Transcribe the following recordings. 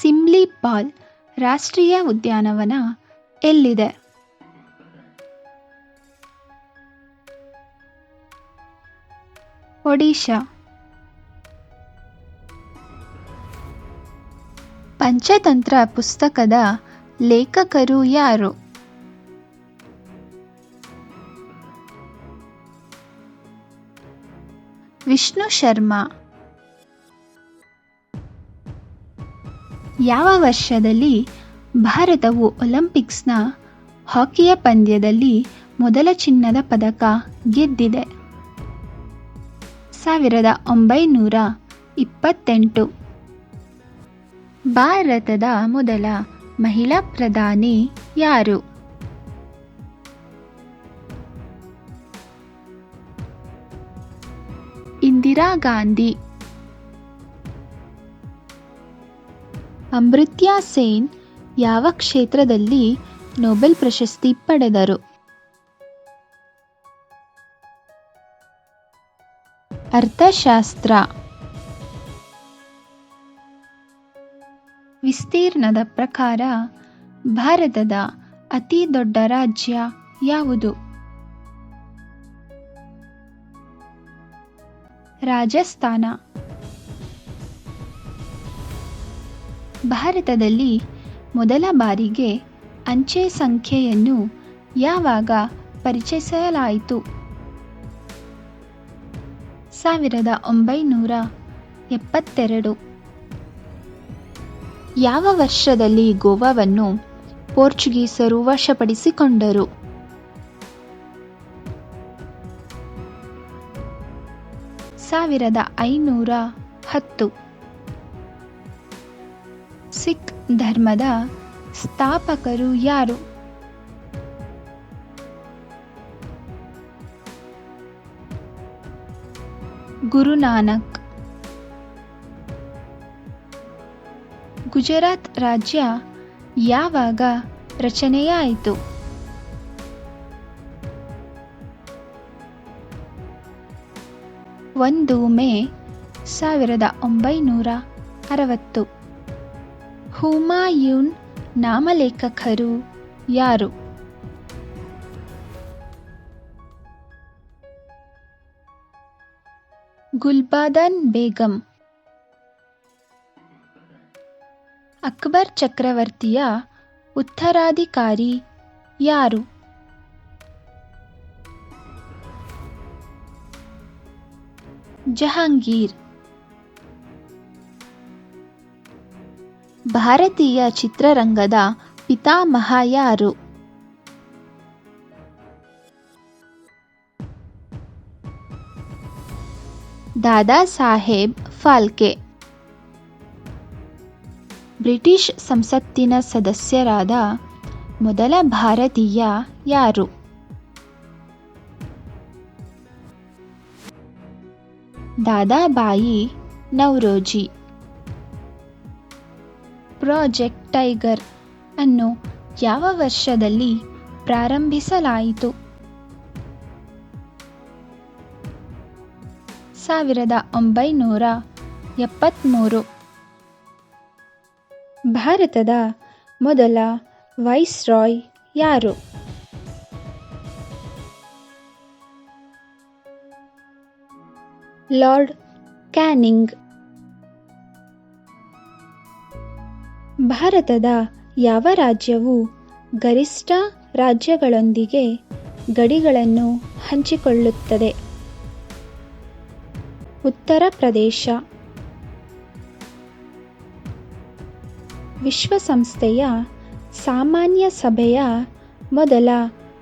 ಸಿಮ್ಲಿ ಪಾಲ್ ರಾಷ್ಟ್ರೀಯ ಉದ್ಯಾನವನ ಎಲ್ಲಿದೆ? ಒಡಿಶಾ. ಪಂಚತಂತ್ರ ಪುಸ್ತಕದ ಲೇಖಕರು ಯಾರು? ವಿಷ್ಣು ಶರ್ಮಾ. ಯಾವ ವರ್ಷದಲ್ಲಿ ಭಾರತವು ಒಲಿಂಪಿಕ್ಸ್ನ ಹಾಕಿಯ ಪಂದ್ಯದಲ್ಲಿ ಮೊದಲ ಚಿನ್ನದ ಪದಕ ಗೆದ್ದಿದೆ? ಸಾವಿರದ ಒಂಬೈನೂರ ಇಪ್ಪತ್ತೆಂಟು. ಭಾರತದ ಮೊದಲ ಮಹಿಳಾ ಪ್ರಧಾನಿ ಯಾರು? ಇಂದಿರಾ ಗಾಂಧಿ ಅಮೃತ್ಯ ಸೇನ್ ಯಾವ ಕ್ಷೇತ್ರದಲ್ಲಿ ನೊಬೆಲ್ ಪ್ರಶಸ್ತಿ ಪಡೆದರು? ಅರ್ಥಶಾಸ್ತ್ರ. ವಿಸ್ತೀರ್ಣದ ಪ್ರಕಾರ ಭಾರತದ ಅತಿ ದೊಡ್ಡ ರಾಜ್ಯ ಯಾವುದು? ರಾಜಸ್ಥಾನ. ಭಾರತದಲ್ಲಿ ಮೊದಲ ಬಾರಿಗೆ ಅಂಚೆ ಸಂಖ್ಯೆಯನ್ನು ಯಾವಾಗ ಪರಿಚಯಿಸಲಾಯಿತು? ಸಾವಿರದ ಒಂಬೈನೂರ ಎಪ್ಪತ್ತೆರಡು. ಯಾವ ವರ್ಷದಲ್ಲಿ ಗೋವಾವನ್ನು ಪೋರ್ಚುಗೀಸರು ವಶಪಡಿಸಿಕೊಂಡರು? ಸಾವಿರದ ಐನೂರ ಹತ್ತು. ಸಿಖ್ ಧರ್ಮದ ಸ್ಥಾಪಕರು ಯಾರು? ಗುರುನಾನಕ್. ಗುಜರಾತ್ ರಾಜ್ಯ ಯಾವಾಗ ರಚನೆಯಾಯಿತು? ಒಂದು ಮೇ ಸಾವಿರದ ಒಂಬೈನೂರ ಅರವತ್ತು. ಹುಮಾಯೂನ್ ನಾಮಲೇಖಕರು ಯಾರು? ಗುಲ್ಬಾದನ್ ಬೇಗಂ. ಅಕ್ಬರ್ ಚಕ್ರವರ್ತಿಯ ಉತ್ತರಾಧಿಕಾರಿ ಯಾರು? ಜಹಾಂಗೀರ್. ಭಾರತೀಯ ಚಿತ್ರರಂಗದ ಪಿತಾಮಹ ಯಾರು? ದಾದಾ ಸಾಹೇಬ್ ಫಾಲ್ಕೆ. ಬ್ರಿಟಿಷ್ ಸಂಸತ್ತಿನ ಸದಸ್ಯರಾದ ಮೊದಲ ಭಾರತೀಯ ಯಾರು? ದಾದಾಬಾಯಿ ನೌರೋಜಿ ಪ್ರಾಜೆಕ್ಟ್ ಟೈಗರ್ ಅನ್ನು ಯಾವ ವರ್ಷದಲ್ಲಿ ಪ್ರಾರಂಭಿಸಲಾಯಿತು? ಸಾವಿರದ ಒಂಬೈನೂರ ಎಪ್ಪತ್ತ್ಮೂರು ಭಾರತದ ಮೊದಲ ವೈಸ್ರಾಯ್ ಯಾರು? Lord Canning. ಭಾರತದ ಯಾವ ರಾಜ್ಯವು ಗರಿಷ್ಠ ರಾಜ್ಯಗಳೊಂದಿಗೆ ಗಡಿಗಳನ್ನು ಹಂಚಿಕೊಳ್ಳುತ್ತದೆ? ಉತ್ತರ ಪ್ರದೇಶ. ವಿಶ್ವಸಂಸ್ಥೆಯ ಸಾಮಾನ್ಯ ಸಭೆಯ ಮೊದಲ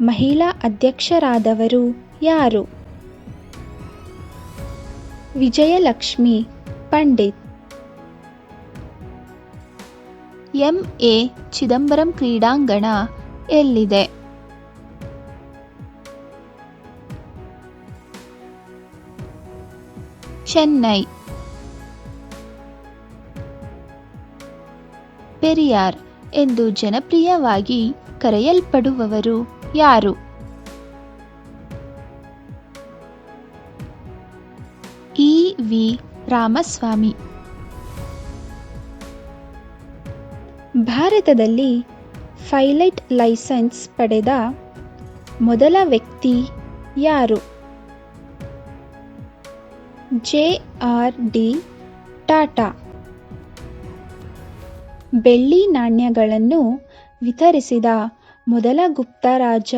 ಮಹಿಳಾ ಅಧ್ಯಕ್ಷರಾದವರು ಯಾರು? ವಿಜಯಲಕ್ಷ್ಮಿ ಪಂಡಿತ್. ಎಂಎ ಚಿದಂಬರಂ ಕ್ರೀಡಾಂಗಣ ಎಲ್ಲಿದೆ? ಚೆನ್ನೈ. ಪೆರಿಯಾರ್ ಎಂದು ಜನಪ್ರಿಯವಾಗಿ ಕರೆಯಲ್ಪಡುವವರು ಯಾರು? E V Ramaswamy. ಭಾರತದಲ್ಲಿ ಫೈಲೆಟ್ ಲೈಸೆನ್ಸ್ ಪಡೆದ ಮೊದಲ ವ್ಯಕ್ತಿ ಯಾರು? J R D Tata. ಬೆಳ್ಳಿ ನಾಣ್ಯಗಳನ್ನು ವಿತರಿಸಿದ ಮೊದಲ ಗುಪ್ತ ರಾಜ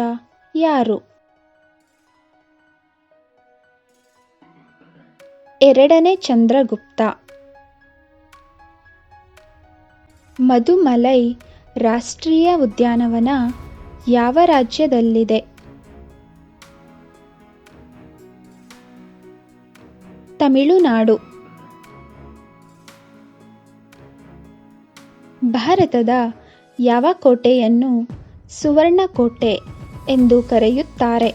ಯಾರು? ಎರಡನೇ ಚಂದ್ರಗುಪ್ತ. ಮಧುಮಲೈ ರಾಷ್ಟ್ರೀಯ ಉದ್ಯಾನವನ ಯಾವ ರಾಜ್ಯದಲ್ಲಿದೆ? ತಮಿಳುನಾಡು. ಭಾರತದ ಯಾವ ಕೋಟೆಯನ್ನು ಸುವರ್ಣಕೋಟೆ ಎಂದು ಕರೆಯುತ್ತಾರೆ?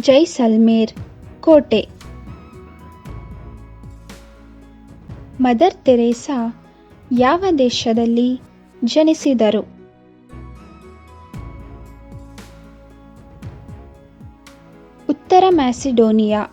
ಜೈಸಲ್ಮೇರ್ ಕೋಟೆ. ಮದರ್ ತೆರೇಸಾ ಯಾವ ದೇಶದಲ್ಲಿ ಜನಿಸಿದರು? ಉತ್ತರ ಮ್ಯಾಸಿಡೋನಿಯಾ.